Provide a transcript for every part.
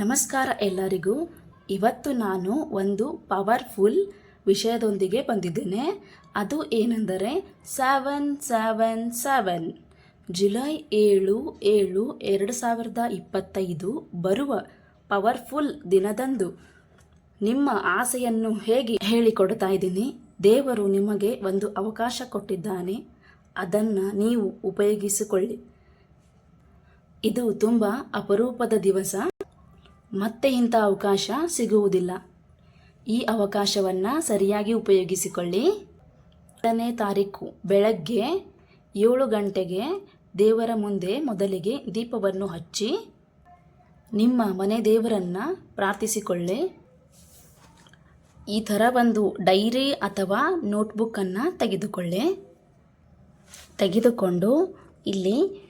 ನಮಸ್ಕಾರ ಎಲ್ಲರಿಗೂ. ಇವತ್ತು ನಾನು ಒಂದು ಪವರ್ಫುಲ್ ವಿಷಯದೊಂದಿಗೆ ಬಂದಿದ್ದೇನೆ. ಅದು ಏನೆಂದರೆ ಸೆವೆನ್ ಸೆವೆನ್ ಸೆವೆನ್. ಜುಲೈ ಏಳು ಏಳು ಎರಡು ಸಾವಿರದ ಇಪ್ಪತ್ತೈದು ಬರುವ ಪವರ್ಫುಲ್ ದಿನದಂದು ನಿಮ್ಮ ಆಸೆಯನ್ನು ಹೇಗೆ ಹೇಳಿಕೊಡ್ತಾ ಇದ್ದೀನಿ. ದೇವರು ನಿಮಗೆ ಒಂದು ಅವಕಾಶ ಕೊಟ್ಟಿದ್ದಾನೆ. ಅದನ್ನು ನೀವು ಉಪಯೋಗಿಸಿಕೊಳ್ಳಿ. ಇದು ತುಂಬ ಅಪರೂಪದ ದಿವಸ. ಮತ್ತೆ ಇಂಥ ಅವಕಾಶ ಸಿಗುವುದಿಲ್ಲ. ಈ ಅವಕಾಶವನ್ನು ಸರಿಯಾಗಿ ಉಪಯೋಗಿಸಿಕೊಳ್ಳಿ. ಎರಡನೇ ತಾರೀಕು, ಬೆಳಗ್ಗೆ ಏಳು ಗಂಟೆಗೆ ದೇವರ ಮುಂದೆ ಮೊದಲಿಗೆ ದೀಪವನ್ನು ಹಚ್ಚಿ, ನಿಮ್ಮ ಮನೆ ದೇವರನ್ನು ಪ್ರಾರ್ಥಿಸಿಕೊಳ್ಳಿ. ಈ ಥರ ಒಂದು ಡೈರಿ ಅಥವಾ ನೋಟ್ಬುಕ್ಕನ್ನು ತೆಗೆದುಕೊಳ್ಳಿ. ತೆಗೆದುಕೊಂಡು ಇಲ್ಲಿ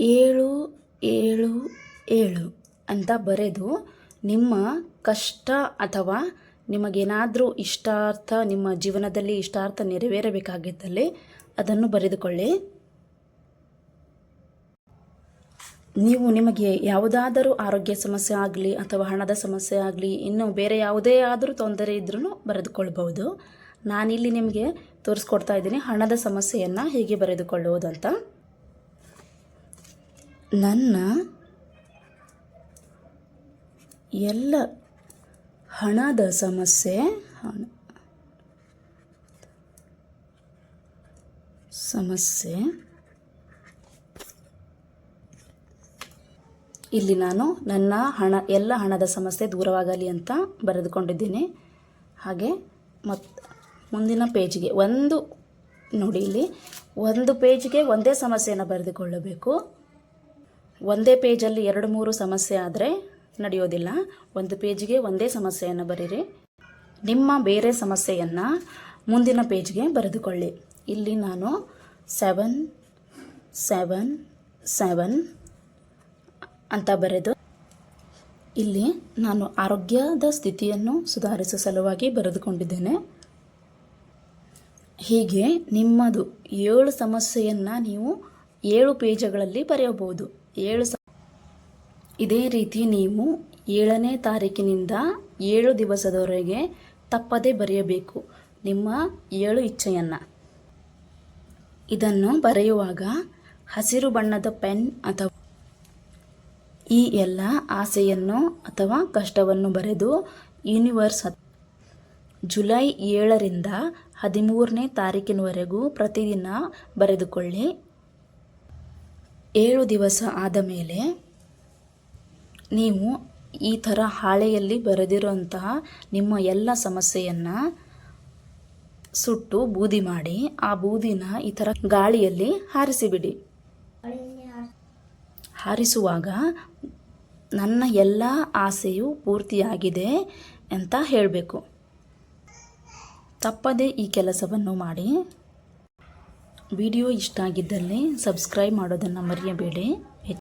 ಏಳು ಏಳು ಏಳು. ಅಂತ ಬರೆದು ನಿಮ್ಮ ಕಷ್ಟ ಅಥವಾ ನಿಮಗೇನಾದರೂ ಇಷ್ಟಾರ್ಥ, ನಿಮ್ಮ ಜೀವನದಲ್ಲಿ ಇಷ್ಟಾರ್ಥ ನೆರವೇರಬೇಕಾಗಿದ್ದಲ್ಲಿ ಅದನ್ನು ಬರೆದುಕೊಳ್ಳಿ. ನೀವು ನಿಮಗೆ ಯಾವುದಾದರೂ ಆರೋಗ್ಯ ಸಮಸ್ಯೆ ಆಗಲಿ ಅಥವಾ ಹಣದ ಸಮಸ್ಯೆ ಆಗಲಿ, ಇನ್ನು ಬೇರೆ ಯಾವುದೇ ಆದರೂ ತೊಂದರೆ ಇದ್ರೂ ಬರೆದುಕೊಳ್ಬಹುದು. ನಾನಿಲ್ಲಿ ನಿಮಗೆ ತೋರಿಸ್ಕೊಡ್ತಾ ಇದ್ದೀನಿ ಹಣದ ಸಮಸ್ಯೆಯನ್ನು ಹೇಗೆ ಬರೆದುಕೊಳ್ಳುವುದಂತ ನನ್ನ ಎಲ್ಲ ಹಣದ ಸಮಸ್ಯೆ, ಹಣ ಸಮಸ್ಯೆ. ಇಲ್ಲಿ ನಾನು ನನ್ನ ಹಣ, ಎಲ್ಲ ಹಣದ ಸಮಸ್ಯೆ ದೂರವಾಗಲಿ ಅಂತ ಬರೆದುಕೊಂಡಿದ್ದೀನಿ. ಹಾಗೆ ಮತ್ತು ಮುಂದಿನ ಪೇಜ್ಗೆ ಒಂದು, ನೋಡಿ ಇಲ್ಲಿ, ಒಂದು ಪೇಜ್ಗೆ ಒಂದೇ ಸಮಸ್ಯೆಯನ್ನು ಬರೆದುಕೊಳ್ಳಬೇಕು. ಒಂದೇ ಪೇಜಲ್ಲಿ ಎರಡು ಮೂರು ಸಮಸ್ಯೆ ಆದರೆ ನಡೆಯೋದಿಲ್ಲ. ಒಂದು ಪೇಜ್ಗೆ ಒಂದೇ ಸಮಸ್ಯೆಯನ್ನು ಬರೀರಿ. ನಿಮ್ಮ ಬೇರೆ ಸಮಸ್ಯೆಯನ್ನು ಮುಂದಿನ ಪೇಜ್ಗೆ ಬರೆದುಕೊಳ್ಳಿ. ಇಲ್ಲಿ ನಾನು ಸೆವೆನ್ ಸೆವೆನ್ ಸೆವೆನ್ ಅಂತ ಬರೆದು ಇಲ್ಲಿ ನಾನು ಆರೋಗ್ಯದ ಸ್ಥಿತಿಯನ್ನು ಸುಧಾರಿಸುವ ಸಲುವಾಗಿ ಬರೆದುಕೊಂಡಿದ್ದೇನೆ. ಹೀಗೆ ನಿಮ್ಮದು ಏಳು ಸಮಸ್ಯೆಯನ್ನು ನೀವು ಏಳು ಪೇಜಗಳಲ್ಲಿ ಬರೆಯಬಹುದು. ಏಳು ಇದೇ ರೀತಿ ನೀವು ಏಳನೇ ತಾರೀಕಿನಿಂದ ಏಳು ದಿವಸದವರೆಗೆ ತಪ್ಪದೇ ಬರೆಯಬೇಕು. ನಿಮ್ಮ ಏಳು ಇಚ್ಛೆಯನ್ನು. ಇದನ್ನು ಬರೆಯುವಾಗ ಹಸಿರು ಬಣ್ಣದ ಪೆನ್ ಅಥವಾ ಈ ಎಲ್ಲ ಆಸೆಯನ್ನು ಅಥವಾ ಕಷ್ಟವನ್ನು ಬರೆದು ಯೂನಿವರ್ಸ್ ಜುಲೈ ಏಳರಿಂದ ಹದಿಮೂರನೇ ತಾರೀಕಿನವರೆಗೂ ಪ್ರತಿದಿನ ಬರೆದುಕೊಳ್ಳಿ. ಏಳು ದಿವಸ ಆದ ಮೇಲೆ ನೀವು ಈ ಥರ ಹಾಳೆಯಲ್ಲಿ ಬರೆದಿರುವಂತಹ ನಿಮ್ಮ ಎಲ್ಲ ಸಮಸ್ಯೆಯನ್ನು ಸುಟ್ಟು ಬೂದಿ ಮಾಡಿ ಆ ಬೂದಿನ ಈ ಥರ ಗಾಳಿಯಲ್ಲಿ ಹಾರಿಸಿಬಿಡಿ. ಹಾರಿಸುವಾಗ ನನ್ನ ಎಲ್ಲ ಆಸೆಯು ಪೂರ್ತಿಯಾಗಿದೆ ಅಂತ ಹೇಳಬೇಕು. ತಪ್ಪದೇ ಈ ಕೆಲಸವನ್ನು ಮಾಡಿ. ವಿಡಿಯೋ ಇಷ್ಟ ಆಗಿದ್ದಲ್ಲಿ ಸಬ್ಸ್ಕ್ರೈಬ್ ಮಾಡೋದನ್ನು ಮರೆಯಬೇಡಿ.